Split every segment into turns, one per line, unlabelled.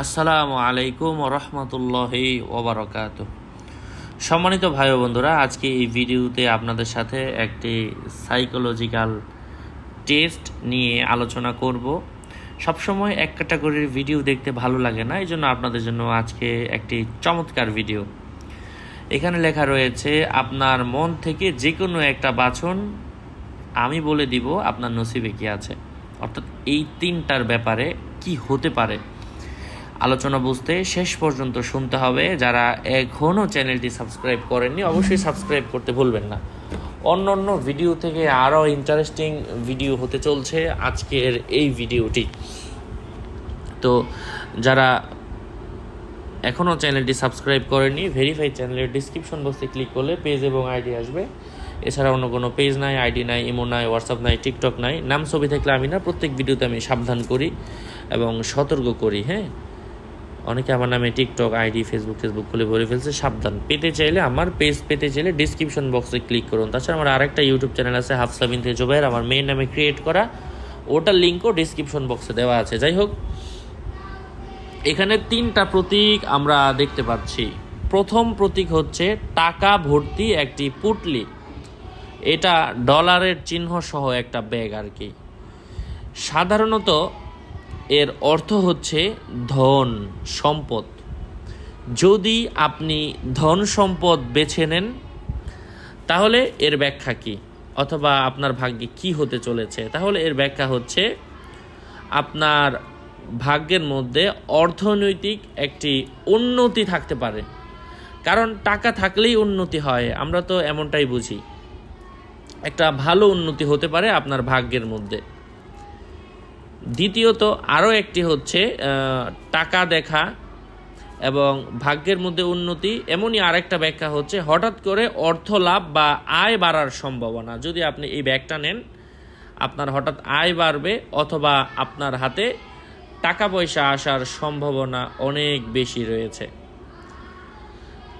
আসসালামু আলাইকুম রহমতুল্লাহি ওবরকাত সম্মানিত ভাই বন্ধুরা, আজকে এই ভিডিওতে আপনাদের সাথে একটি সাইকোলজিক্যাল টেস্ট নিয়ে আলোচনা করব। সবসময় এক ক্যাটাগরির ভিডিও দেখতে ভালো লাগে না এই জন্য আপনাদের জন্য আজকে একটি চমৎকার ভিডিও এখানে লেখা রয়েছে, আপনার মন থেকে যে কোনো একটা বাছন আমি বলে দিব আপনার নসিবে কি আছে। অর্থাৎ এই তিনটার ব্যাপারে কি হতে পারে? আলোচনা বুঝতে শেষ পর্যন্ত শুনতে হবে। যারা এখনও চ্যানেলটি সাবস্ক্রাইব করেননি, অবশ্যই সাবস্ক্রাইব করতে ভুলবেন না। অন্য অন্য ভিডিও থেকে আরও ইন্টারেস্টিং ভিডিও হতে চলছে আজকের এই ভিডিওটি। তো যারা এখনও চ্যানেলটি সাবস্ক্রাইব করেনি ভেরিফাই চ্যানেলের ডিসক্রিপশন বক্সে ক্লিক করলে পেজ এবং আইডি আসবে। এছাড়া অন্য কোনো পেজ নাই আইডি নাই ইমো নাই হোয়াটসঅ্যাপ নাই টিকটক নাই। নাম, ছবি থাকলে আমি না, প্রত্যেক ভিডিওতে আমি সাবধান করি এবং সতর্ক করি হ্যাঁ? অনেকে আমার নামে টিকটক, আইডি ফেসবুক ফেসবুক খুলে ভরে ফেলছে, সাবধান। পেতে চাইলে আমার পেজ পেতে চাইলে ডিসক্রিপশন বক্সে ক্লিক করুন। তাছাড়া আমার আরেকটা ইউটিউব চ্যানেল আছে হাফসাবিন তেজোবাইয়ের আমার মেয়ের নামে ক্রিয়েট করা। ওটার লিঙ্কও ডিসক্রিপশন বক্সে দেওয়া আছে। যাই হোক, এখানে তিনটা প্রতীক আমরা দেখতে পাচ্ছি। প্রথম প্রতীক হচ্ছে টাকা ভর্তি একটি পুটলি। এটা ডলারের চিহ্ন সহ একটা ব্যাগ আর কি। সাধারণত এর অর্থ হচ্ছে ধন, সম্পদ। যদি আপনি ধন সম্পদ বেছে নেন, তাহলে এর ব্যাখ্যা কি? অথবা আপনার ভাগ্যে কি হতে চলেছে? তাহলে এর ব্যাখ্যা হচ্ছে আপনার ভাগ্যের মধ্যে অর্থনৈতিক একটি উন্নতি থাকতে পারে। কারণ টাকা থাকলেই উন্নতি হয়, আমরা তো এমনটাই বুঝি। একটা ভালো উন্নতি হতে পারে আপনার ভাগ্যের মধ্যে। দ্বিতীয়ত আরও একটি হচ্ছে টাকা দেখা এবং ভাগ্যের মধ্যে উন্নতি, এমনই আরেকটা ব্যাখ্যা হচ্ছে, হঠাৎ করে অর্থ লাভ বা আয় বাড়ার সম্ভাবনা। যদি আপনি এই ব্যাগটা নেন, আপনার হঠাৎ আয় বাড়বে অথবা আপনার হাতে টাকা পয়সা আসার সম্ভাবনা অনেক বেশি রয়েছে।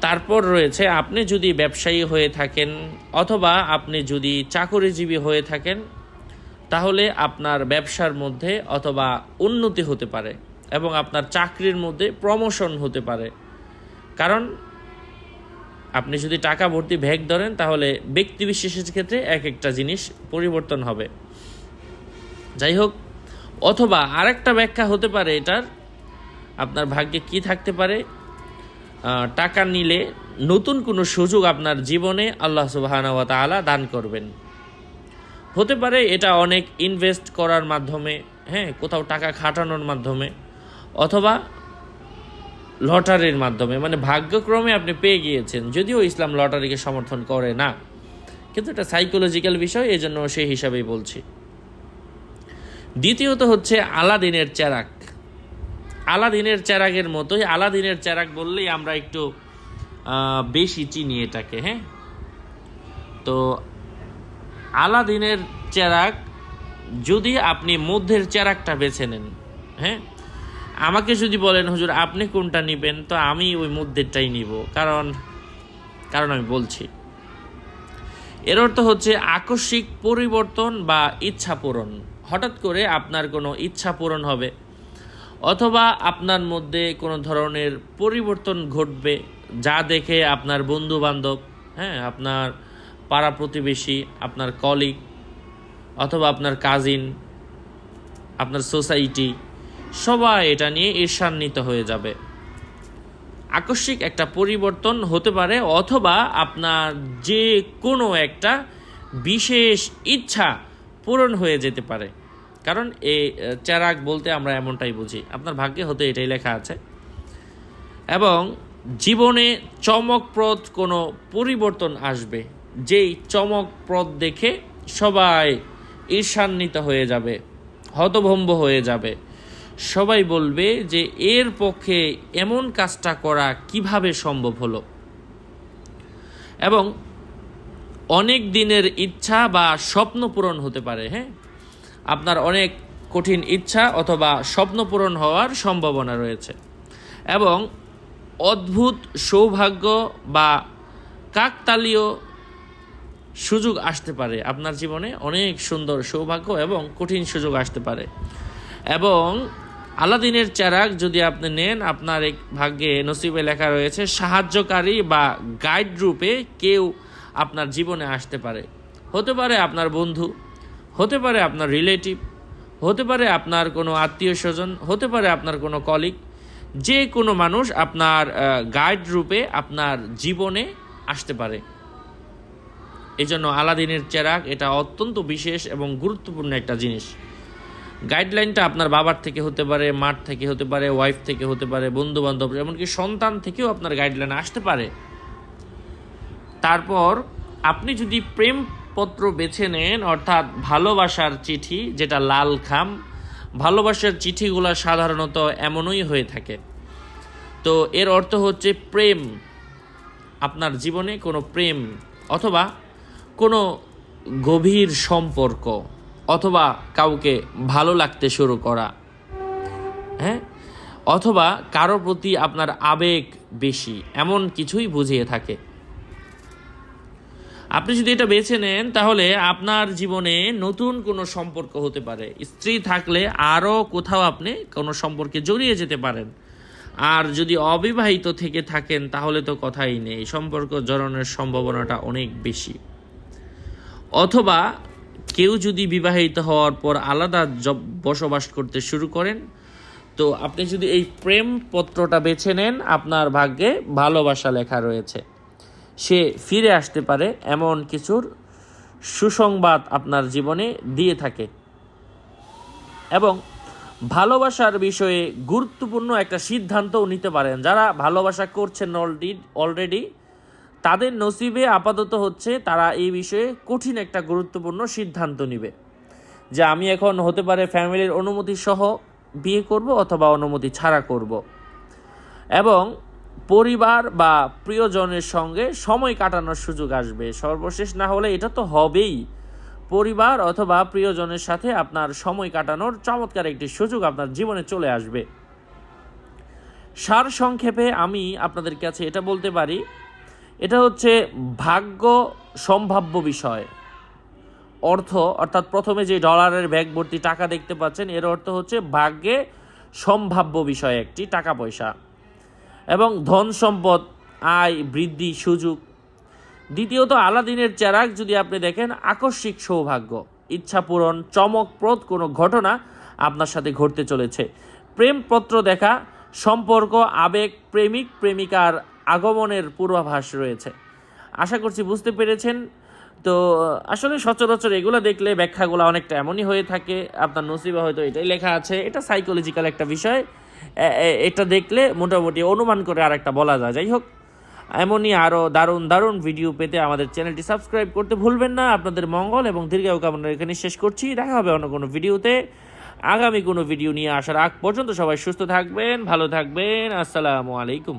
তারপর রয়েছে, আপনি যদি ব্যবসায়ী হয়ে থাকেন অথবা আপনি যদি চাকরিজীবী হয়ে থাকেন তাহলে আপনার ব্যবসার মধ্যে অথবা উন্নতি হতে পারে এবং আপনার চাকরির মধ্যে প্রমোশন হতে পারে। কারণ আপনি যদি টাকা ভর্তি ভ্যাগ ধরেন, তাহলে ব্যক্তি বিশেষের ক্ষেত্রে এক একটা জিনিস পরিবর্তন হবে। যাই হোক, অথবা আরেকটা ব্যাখ্যা হতে পারে এটার। আপনার ভাগ্যে কি থাকতে পারে? টাকা নিলে নতুন কোনো সুযোগ আপনার জীবনে আল্লাহ সুবাহানা তাআলা দান করবেন। হতে পারে এটা অনেক ইনভেস্ট করার মাধ্যমে হ্যাঁ কোথাও টাকা খাটানোর মাধ্যমে, অথবা লটারির মাধ্যমে। মানে ভাগ্যক্রমে আপনি পেয়ে গিয়েছেন, যদিও ইসলাম লটারিকে সমর্থন করে না। কিন্তু এটা সাইকোলজিক্যাল বিষয় এই জন্য সেই হিসাবেই বলছি। দ্বিতীয়ত হচ্ছে আলাদিনের চেরাক আলাদিনের চেরাগের মতোই, আলাদিনের চেরাক বললেই আমরা একটু বেশি চিনি এটাকে হ্যাঁ? তো আলাদিনের চেরাক যদি আপনি মধ্যের চেরাকটা বেছে নেন হ্যাঁ? আমাকে যদি বলেন, হুজুর, আপনি কোনটা নেবেন? তো আমি ওই মধ্যেরটাই নিব। কারণ কারণ আমি বলছি। এর অর্থ হচ্ছে আকস্মিক পরিবর্তন বা ইচ্ছা পূরণ। হঠাৎ করে আপনার কোনো ইচ্ছা পূরণ হবে, অথবা আপনার মধ্যে কোনো ধরনের পরিবর্তন ঘটবে, যা দেখে আপনার বন্ধু বান্ধব হ্যাঁ আপনার পাড়া প্রতিবেশী, আপনার কলিগ অথবা আপনার কাজিন আপনার সোসাইটি সবাই এটা নিয়ে ঈর্ষান্বিত হয়ে যাবে। আকস্মিক একটা পরিবর্তন হতে পারে অথবা আপনার যে কোনো একটা বিশেষ ইচ্ছা পূরণ হয়ে যেতে পারে। কারণ এই চেরাক বলতে আমরা এমনটাই বুঝি। আপনার ভাগ্যে হতে এটাই লেখা আছে। এবং জীবনে চমকপ্রদ কোনো পরিবর্তন আসবে। যেই চমকপ্রদ দেখে সবাই ঈর্ষান্বিত হয়ে যাবে, হতভম্ব হয়ে যাবে। সবাই বলবে যে, এর পক্ষে এমন কাজটা করা কীভাবে সম্ভব হলো? এবং অনেক দিনের ইচ্ছা বা স্বপ্ন পূরণ হতে পারে হ্যাঁ? আপনার অনেক কঠিন ইচ্ছা অথবা স্বপ্ন পূরণ হওয়ার সম্ভাবনা রয়েছে। এবং অদ্ভুত সৌভাগ্য বা কাকতালীয় সুযোগ আসতে পারে। আপনার জীবনে অনেক সুন্দর সৌভাগ্য এবং কঠিন সুযোগ আসতে পারে। এবং আলাদিনের চেরাগ যদি আপনি নেন, আপনার এক ভাগ্যে নসিবে লেখা রয়েছে, সাহায্যকারী বা গাইড রূপে কেউ আপনার জীবনে আসতে পারে। হতে পারে আপনার বন্ধু, হতে পারে আপনার রিলেটিভ হতে পারে আপনার কোনো আত্মীয় স্বজন, হতে পারে আপনার কোনো কলিগ যে কোনো মানুষ আপনার গাইড রূপে আপনার জীবনে আসতে পারে। এই জন্য আলাদিনের চেরাক এটা অত্যন্ত বিশেষ এবং গুরুত্বপূর্ণ একটা জিনিস। গাইডলাইনটা আপনার বাবার থেকে হতে পারে মাঠ থেকে হতে পারে, ওয়াইফ থেকে হতে পারে বন্ধু বান্ধব এমনকি সন্তান থেকেও আপনার গাইডলাইন আসতে পারে। তারপর আপনি যদি প্রেম পত্র বেছে নেন, অর্থাৎ ভালোবাসার চিঠি, যেটা লাল খাম, ভালোবাসার চিঠিগুলো সাধারণত এমনই হয়ে থাকে। তো এর অর্থ হচ্ছে প্রেম। আপনার জীবনে কোনো প্রেম অথবা কোনো গভীর সম্পর্ক অথবা কাউকে ভালো লাগতে শুরু করা হ্যাঁ? অথবা কারও প্রতি আপনার আবেগ বেশি, এমন কিছুই বুঝিয়ে থাকে। আপনি যদি এটা বেছে নেন, তাহলে আপনার জীবনে নতুন কোনো সম্পর্ক হতে পারে। স্ত্রী থাকলে আরও কোথাও আপনি কোনো সম্পর্কে জড়িয়ে যেতে পারেন। আর যদি অবিবাহিত থেকে থাকেন, তাহলে তো কথাই নেই। সম্পর্ক জড়ানোর সম্ভাবনাটা অনেক বেশি। অথবা কেউ যদি বিবাহিত হওয়ার পর আলাদা বসবাস করতে শুরু করেন, তো আপনি যদি এই প্রেম পত্রটা বেছে নেন, আপনার ভাগ্যে ভালোবাসা লেখা রয়েছে। সে ফিরে আসতে পারে এমন কিছুর সুসংবাদ আপনার জীবনে দিয়ে থাকে। এবং ভালোবাসার বিষয়ে গুরুত্বপূর্ণ একটা সিদ্ধান্তও নিতে পারেন যারা ভালোবাসা করছেন অলরেডি অলরেডি তাদের নসিবে আপাতত হচ্ছে তারা এই বিষয়ে কঠিন একটা গুরুত্বপূর্ণ সিদ্ধান্ত নেবে। যে আমি এখন হতে পারে ফ্যামিলির অনুমতি সহ বিয়ে করব অথবা অনুমতি ছাড়া করব। এবং পরিবার বা প্রিয়জনের সঙ্গে সময় কাটানোর সুযোগ আসবে। সর্বশেষ না হলে এটা তো হবেই। পরিবার অথবা প্রিয়জনের সাথে আপনার সময় কাটানোর চমৎকার একটি সুযোগ আপনার জীবনে চলে আসবে। সার সংক্ষেপে আমি আপনাদের কাছে এটা বলতে পারি এটা হচ্ছে ভাগ্য সম্ভাব্য বিষয়। অর্থ, অর্থাৎ প্রথমে যে ডলারের ব্যাগ ভর্তি টাকা দেখতে পাচ্ছেন, এর অর্থ হচ্ছে ভাগ্যে সম্ভাব্য বিষয় একটি টাকা পয়সা এবং ধন সম্পদ, আয়, বৃদ্ধি, সুযোগ। দ্বিতীয়ত, আলাদিনের চেরাগ যদি আপনি দেখেন, আকস্মিক সৌভাগ্য। ইচ্ছা পূরণ, চমকপ্রদ কোনো ঘটনা আপনার সাথে ঘটতে চলেছে। প্রেমপত্র দেখা, সম্পর্ক, আবেগ, প্রেমিক, প্রেমিকার আগমনের পূর্বাভাস রয়েছে। আশা করছি বুঝতে পেরেছেন। তো, আসলে সচরাচর এগুলো দেখলে ব্যাখ্যাগুলো অনেকটা এমনই হয়ে থাকে। আপনার নসিবা হয়তো এটাই লেখা আছে। এটা সাইকোলজিক্যাল একটা বিষয়। এটা দেখলে মোটামুটি অনুমান করে আর একটা বলা যায়। যাই হোক, এমনই আরও দারুণ দারুণ ভিডিও পেতে আমাদের চ্যানেলটি সাবস্ক্রাইব করতে ভুলবেন না। আপনাদের মঙ্গল এবং দীর্ঘায়ু কামনা এখানে শেষ করছি। দেখা হবে অন্য কোনো ভিডিওতে আগামী কোনো ভিডিও নিয়ে আসার আগ পর্যন্ত সবাই সুস্থ থাকবেন, ভালো থাকবেন। আসসালামু আলাইকুম।